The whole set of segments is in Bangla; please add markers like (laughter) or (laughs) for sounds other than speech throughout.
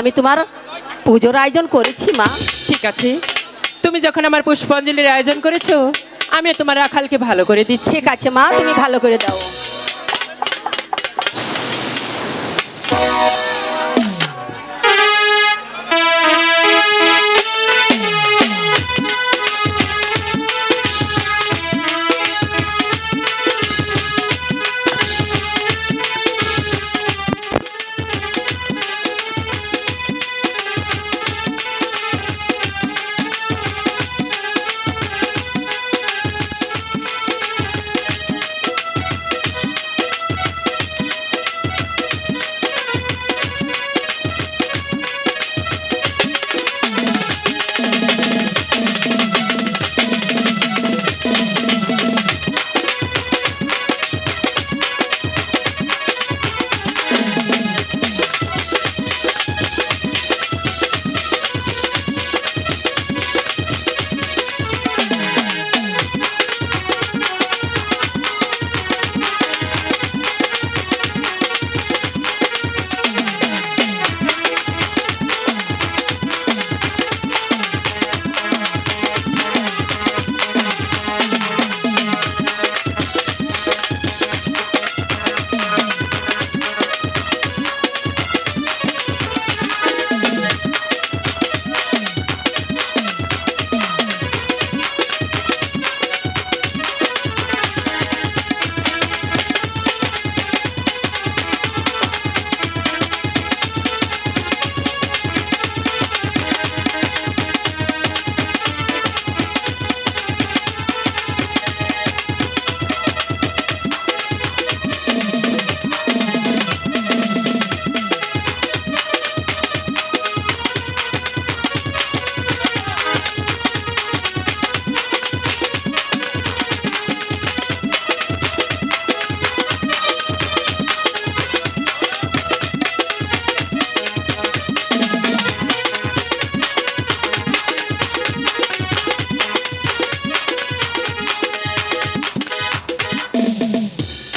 আমি তোমার পুজোর আয়োজন করেছি মা। ঠিক আছে। তুমি যখন আমার পুষ্পাঞ্জলির আয়োজন করেছ আমি তোমার রাখালকে ভালো করে দিচ্ছি। ঠিক আছে মা তুমি ভালো করে দাও।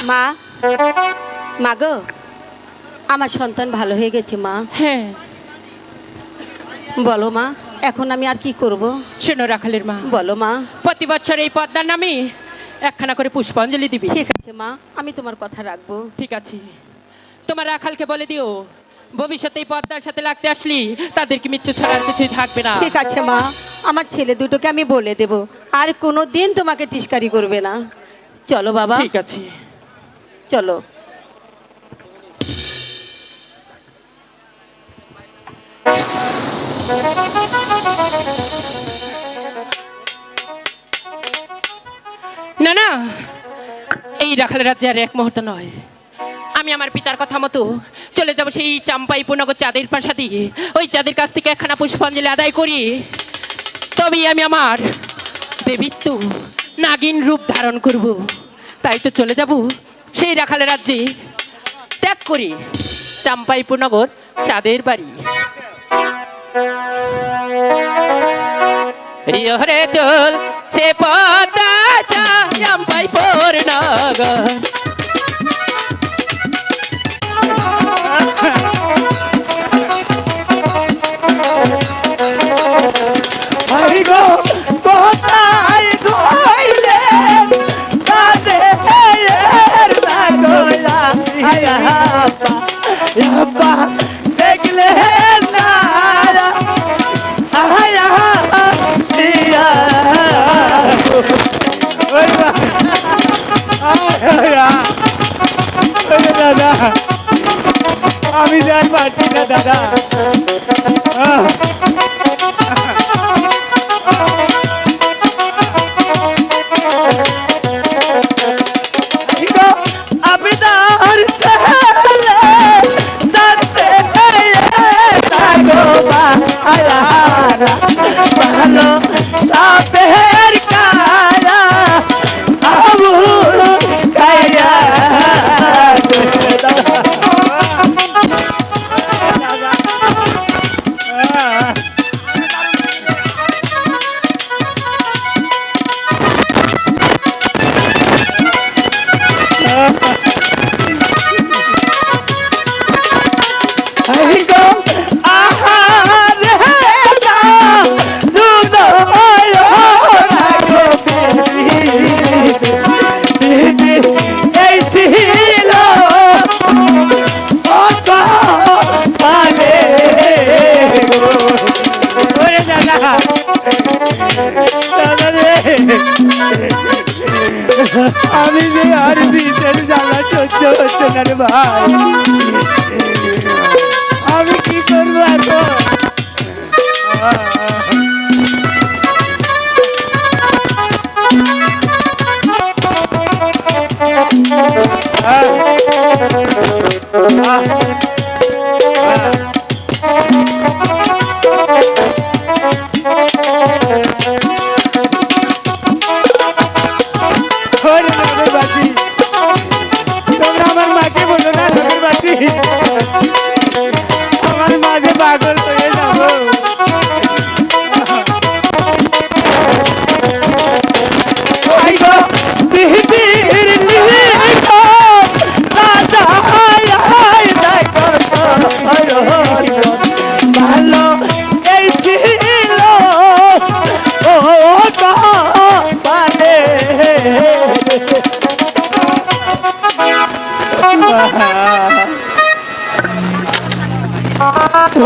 মা মা গো আমার সন্তান ভালো হয়ে গেছে মা। হ্যাঁ। বলো মা এখন আমি আর কি করব? শোনো রাখালের মা। বলো মা। প্রতি বছর এই পদ্মার নামে একখানা করে পুষ্পাঞ্জলি দিবি। ঠিক আছে মা আমি তোমার কথা রাখব। ঠিক আছে। তোমার রাখালকে বলে দিও ভবিষ্যতে এই পদ্মার সাথে লাগতে আসলি তাদেরকে মৃত্যু ছাড়ার কিছুই থাকবে না। ঠিক আছে মা আমার ছেলে দুটোকে আমি বলে দেব আর কোনো দিন তোমাকে টিস্কারি করবে না। চলো বাবা। ঠিক আছে। চলো। না না, এই রাখালের রাজ্যে আর এক মুহূর্ত নয়। আমি আমার পিতার কথা মতো চলে যাব সেই চাম্পাই পুনগর চাঁদের প্রাসাদে। ওই চাঁদের কাছ থেকে একখানা পুষ্পাঞ্জলি আদায় করি। তবেই আমি আমার দেবিত্ব নাগিন রূপ ধারণ করব। তাই তো চলে যাব। সেই রাখালের রাজ্যে ত্যাগ করি। চাম্পাইপুরনগর চাঁদের বাড়ি। রে চল সে পাতা চাম্পাই পূর্ণগর আমি যাই পারছি না দাদা Senhor, vai.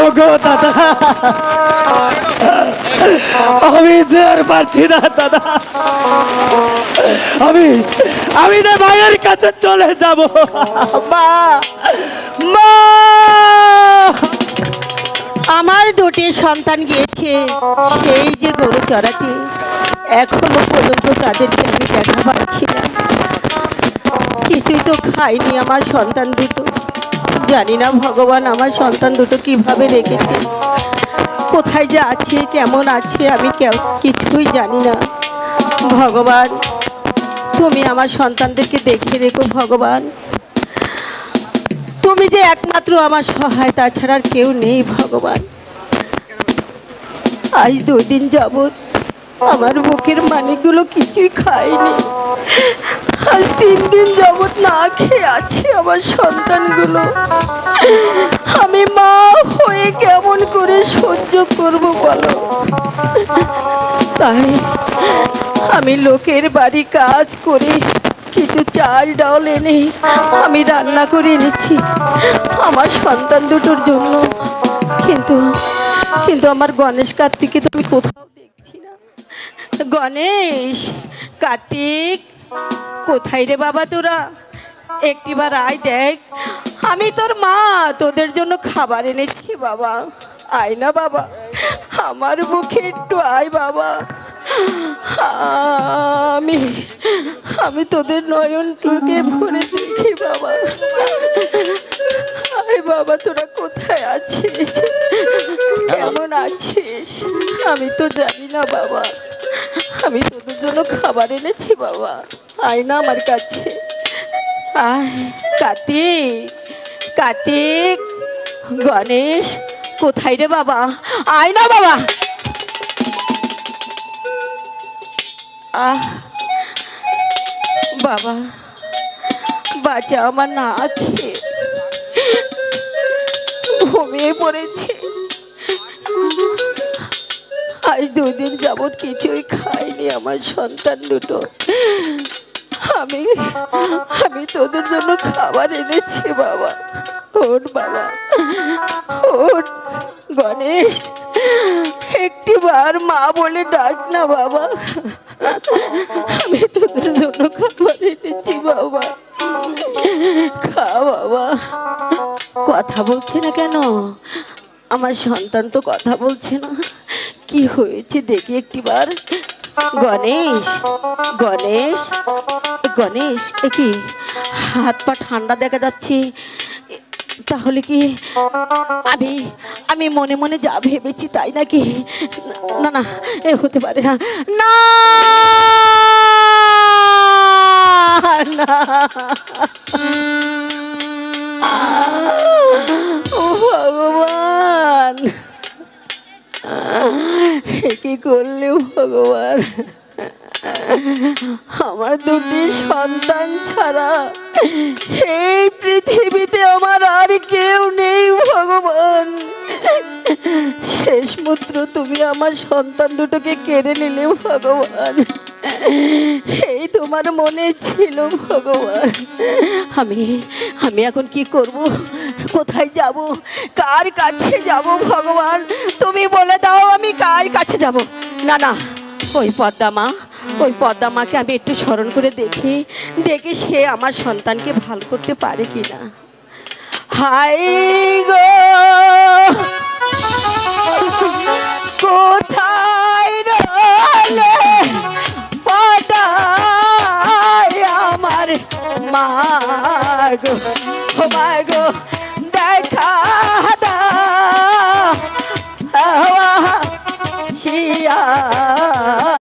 ওগো দাদা। আমি আর পারছি না, দাদা। আমি আমি যে ভাইয়ের কাছে চলে যাব। আমার দুটি সন্তান গিয়েছে, সেই যে গরু চড়াতে। এখনও পর্যন্ত তাদেরকে আমি দেখা পাচ্ছি না। খাইনি আমার সন্তান দুটো। জানি না ভগবান আমার সন্তান দুটো কীভাবে রেখেছে। কোথায় যে আছে, কেমন আছে, আমি কিছুই জানি না। ভগবান, তুমি আমার সন্তানদেরকে দেখে রেখো ভগবান। তুমি যে একমাত্র আমার সহায়, তাছাড়া আর কেউ নেই ভগবান। আজ দুই দিন যাবৎ আমার বুকের মানিকগুলো কিছুই খায়নি। আজ তিন দিন যাবৎ না খেয়ে আছে আমার সন্তানগুলো। আমি মা হয়ে কেমন করে সহ্য করব বলো? তাই আমি লোকের বাড়ি কাজ করে কিছু চাল, ডাল এনে আমি রান্না করে এনেছি। আমার সন্তান দুটোর জন্য। কিন্তু কিন্তু আমার গণেশ কার্তিকে তুমি কোথাও দেখছি না। গণেশ, কার্তিক! কোথায় রে বাবা তোরা? একটিবার আয় দেখ। আমি তোর মা, তোদের জন্য খাবার এনেছি বাবা। আয় না বাবা, আমার মুখে একটু আয় বাবা। আমি আমি তোদের নয়ন টুকে ভরে দেখি বাবা। আয় বাবা, তোরা কোথায় আছিস? কেমন আছিস? আমি তো জানি না বাবা। আমি তোদের জন্য খাবার এনেছি, বাবা। আয় না আমার কাছে। কার্তিক কার্তিক, গণেশ, কোথায় রে বাবা? আয় না বাবা। আহ, বাবা বাচ্চা আমার না খেয়ে ঘুমিয়ে পড়েছে। আজ দুদিন যাবৎ কিছুই খাইনি আমার সন্তান দুটো। আমি আমি তোদের জন্য খাবার এনেছি, বাবা। ওর বাবা। ওর গণেশ। একটিবার মা বলে ডাক না, বাবা। আমি তোদের জন্য খাবার এনেছি, বাবা। খা, বাবা। কথা বলছে না কেন? আমার সন্তান তো কথা বলছে না। কি হয়েছে দেখি একটিবার? গণেশ গণেশ গণেশ কি? হাত পা ঠান্ডা দেখা যাচ্ছে। তাহলে কি আমি আমি মনে মনে যা ভেবেছি তাই নাকি? না না, এ হতে পারে না। না! না! (laughs) কি করলে ভগবান? আমার দুটি সন্তান ছাড়া এই পৃথিবীতে আমার আর কেউ নেই, ভগবান। শেষ মুদ্র তুমি আমার সন্তান দুটোকে কেড়ে নিলে, ভগবান। এই তোমার মনে ছিল, ভগবান। আমি আমি এখন কি করব? কোথায় যাব? কার কাছে যাব, ভগবান? তুমি বলে দাও আমি কার কাছে যাব। না না, ওই পদ্মা মা ওই পদ্মা মাকে আমি একটু স্মরণ করে দেখি দেখি সে আমার সন্তানকে ভালো করতে পারে কিনা। হাই গো!